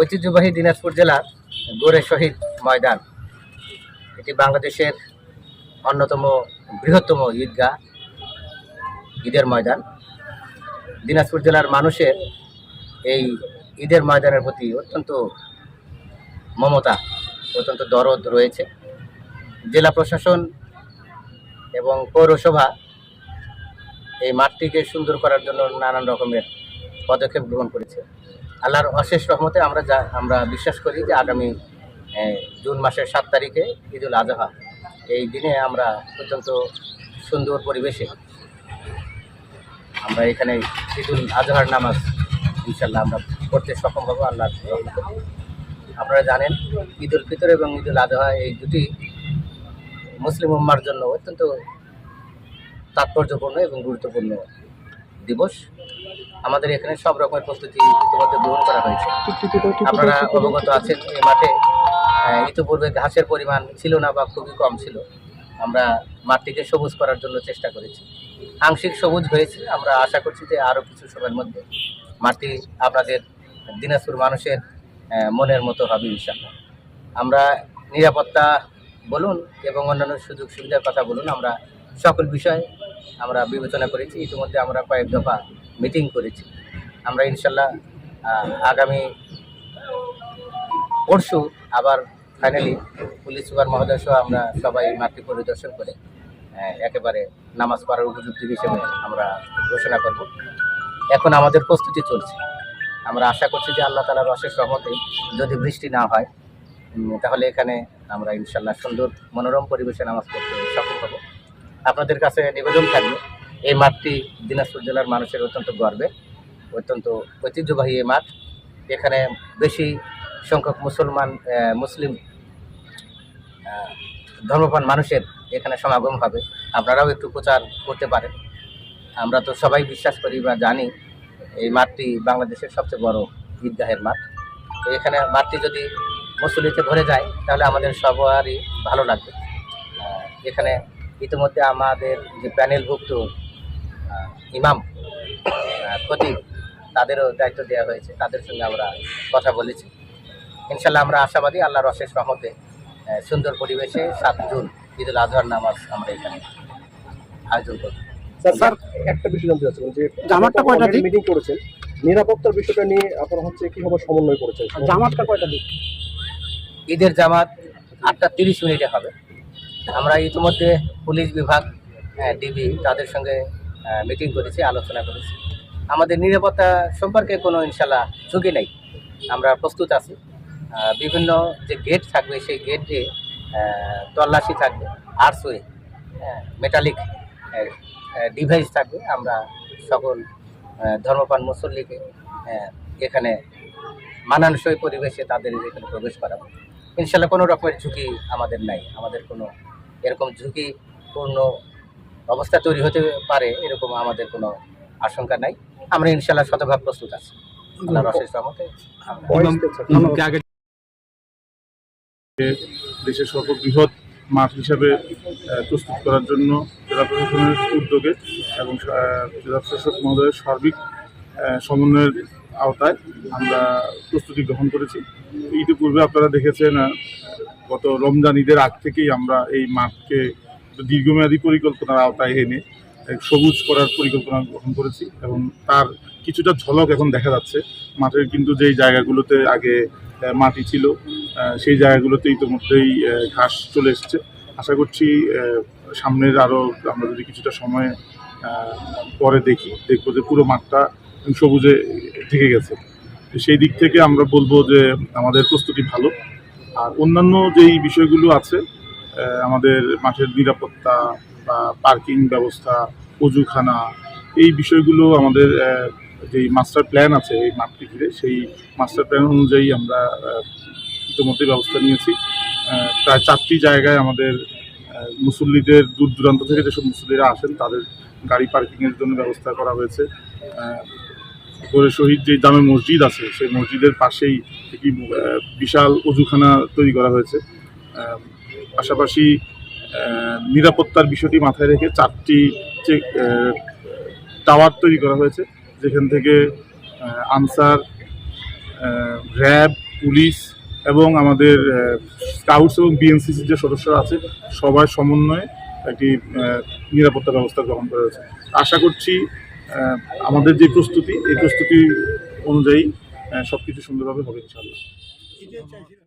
ঐতিহ্যবাহী দিনাজপুর জেলার গোরে শহীদ ময়দান। এটি বাংলাদেশের অন্যতম বৃহত্তম ঈদগাহ, ঈদের ময়দান। দিনাজপুর জেলার মানুষের এই ঈদের ময়দানের প্রতি অত্যন্ত মমতা, অত্যন্ত দরদ রয়েছে। জেলা প্রশাসন এবং পৌরসভা এই মাঠটিকে সুন্দর করার জন্য নানান রকমের পদক্ষেপ গ্রহণ করেছে। আল্লাহর অশেষ রহমতে আমরা যা, আমরা বিশ্বাস করি যে আগামী জুন মাসের সাত তারিখে ঈদুল আজহা এই দিনে আমরা অত্যন্ত সুন্দর পরিবেশে আমরা এখানে ঈদুল আজহার নামাজ ইনশাল্লাহ আমরা করতে সক্ষম হব রহমতে। আপনারা জানেন, ঈদুল ফিতর এবং ঈদুল আজহা এই দুটি মুসলিম উম্মার জন্য অত্যন্ত তাৎপর্যপূর্ণ এবং গুরুত্বপূর্ণ দিবস। আমাদের এখানে সব রকমের প্রস্তুতি ইতিমধ্যে গ্রহণ করা হয়েছে। আপনারা অবগত আছেন এই মাঠে ইতিপূর্বে ঘাসের পরিমাণ ছিল না বা খুবই কম ছিল। আমরা মাঠটিকে সবুজ করার জন্য চেষ্টা করেছি। আংশিক সবুজ হয়েছে। আমরা আশা করছি যে আরও কিছু সময়ের মধ্যে মাটি আপনাদের দিনাজপুর মানুষের মনের মতো হবে ইনশাল্লাহ আমরা নিরাপত্তা বলুন এবং অন্যান্য সুযোগ সুবিধার কথা বলুন, আমরা সকল বিষয় আমরা বিবেচনা করেছি। ইতিমধ্যে আমরা কয়েক দফা মিটিং করেছি। আমরা ইনশাল্লাহ আগামী পরশু আবার ফাইনালি পুলিশ সুপার মহোদয় সহ আমরা সবাই মাঠটি পরিদর্শন করে একেবারে নামাজ পড়ার উপযুক্ত হিসেবে আমরা ঘোষণা করব। এখন আমাদের প্রস্তুতি চলছে। আমরা আশা করছি যে আল্লাহ তালার অশেষ রহমতে যদি বৃষ্টি না হয় তাহলে এখানে আমরা ইনশাল্লাহ সুন্দর মনোরম পরিবেশে নামাজ পড়তে সক্ষম হব। আপনাদের কাছে নিবেদন থাকবে, এই মাঠটি দিনাজপুর জেলার মানুষের অত্যন্ত গর্বে, অত্যন্ত ঐতিহ্যবাহী এই মাঠ। এখানে বেশি সংখ্যক মুসলমান মুসলিম ধর্মপ্রাণ মানুষের এখানে সমাগম হবে। আপনারাও একটু প্রচার করতে পারেন। আমরা তো সবাই বিশ্বাস করি বা জানি এই মাঠটি বাংলাদেশের সবচেয়ে বড় ঈদগাহের মাঠ। এখানে মাঠটি যদি মুসলিতে ভরে যায় তাহলে আমাদের সবারই ভালো লাগবে। এখানে ইতিমধ্যে আমাদের যে প্যানেলভুক্ত ইমাম খতিব তাদেরও দায়িত্ব দেওয়া হয়েছে। তাদের সঙ্গে আমরা কথা বলেছি। ইনশাল্লাহ আমরা আশাবাদী আল্লাহ অশেষ রহমতে সুন্দর পরিবেশে সাত জুন ঈদুল আজহার নামাজ আমরা এখানে আয়োজন করব। স্যার স্যার একটা বিষয় জানতে চাচ্ছিলাম যে জামাতটা কয়টা মিটিং করেছেন। নিরাপত্তার বিষয়টা নিয়ে আপনারা হচ্ছে কীভাবে সমন্বয় করেছেন? জামাতটা কয়টা দিক? ঈদের জামাত আটটা তিরিশ মিনিটে হবে। আমরা ইতিমধ্যে পুলিশ বিভাগ ডিবি তাদের সঙ্গে মিটিং করেছি আলোচনা করেছি। আমাদের নিরাপত্তা সম্পর্কে কোনো ইনশাল্লাহ ঝুঁকি নেই। আমরা প্রস্তুত আছি। বিভিন্ন যে গেট থাকবে সেই গেটে তল্লাশি থাকবে আর্টসওয়ে মেটালিক ডিভাইস থাকবে। আমরা সকল ধর্মপান মুসল্লিকে আহ, এখানে মানানসই পরিবেশে তাদের এখানে প্রবেশ করাবো। ইনশাল্লাহ কোনো রকমের ঝুঁকি আমাদের নাই। আমাদের কোনো এরকম ঝুঁকিপূর্ণ অবস্থা তৈরি হতে পারে এরকম আমাদের কোনো আশঙ্কা নাই। আমরা ইনশাল্লাহ শতভাগ প্রস্তুত আছি। আল্লাহর অশেষ রহমতে আগে দেশের সর্ববৃহৎ মাঠ হিসাবে প্রস্তুত করার জন্য জেলা প্রশাসনের উদ্যোগে এবং জেলা প্রশাসক মহোদয়ের সার্বিক সমন্বয়ের আওতায় আমরা প্রস্তুতি গ্রহণ করেছি। ইতিপূর্বে আপনারা দেখেছেন গত রমজান ঈদের আগ থেকেই আমরা এই মাঠকে দীর্ঘমেয়াদী পরিকল্পনার আওতায় এনে সবুজ করার পরিকল্পনা গ্রহণ করেছি এবং তার কিছুটা ঝলক এখন দেখা যাচ্ছে। মাঠের কিন্তু যেই জায়গাগুলোতে আগে মাটি ছিল সেই জায়গাগুলোতে ইতিমধ্যেই ঘাস চলে এসছে। আশা করছি সামনের আরও আমরা যদি কিছুটা সময় পরে দেখি, দেখব যে পুরো মাঠটা সবুজে থেকে গেছে। সেই দিক থেকে আমরা বলব যে আমাদের প্রস্তুতি ভালো। আর অন্যান্য যেই বিষয়গুলো আছে আমাদের মাঠের নিরাপত্তা বা পার্কিং ব্যবস্থা, অজুখানা, এই বিষয়গুলো আমাদের যেই মাস্টার প্ল্যান আছে এই মাঠটি ঘিরে, সেই মাস্টার প্ল্যান অনুযায়ী আমরা ইতিমধ্যে ব্যবস্থা নিয়েছি। প্রায় চারটি জায়গায় আমাদের মুসল্লিদের দূর দূরান্ত থেকে যেসব মুসল্লিরা আসেন, তাদের গাড়ি পার্কিংয়ের জন্য ব্যবস্থা করা হয়েছে। গোরে শহীদ যে জামে মসজিদ আছে, সেই মসজিদের পাশেই একটি বিশাল অজুখানা তৈরি করা হয়েছে। পাশাপাশি নিরাপত্তার বিষয়টি মাথায় রেখে চারটি চেক টাওয়ার তৈরি করা হয়েছে, যেখান থেকে আনসার র্যাব, পুলিশ এবং আমাদের স্কাউটস এবং বিএনসিসির যে সদস্যরা আছে সবার সমন্বয়ে একটি নিরাপত্তা ব্যবস্থা গ্রহণ করা হয়েছে। আশা করছি আমাদের যে প্রস্তুতি এই প্রস্তুতি অনুযায়ী সব কিছু সুন্দরভাবে হবে ইনশাআল্লাহ।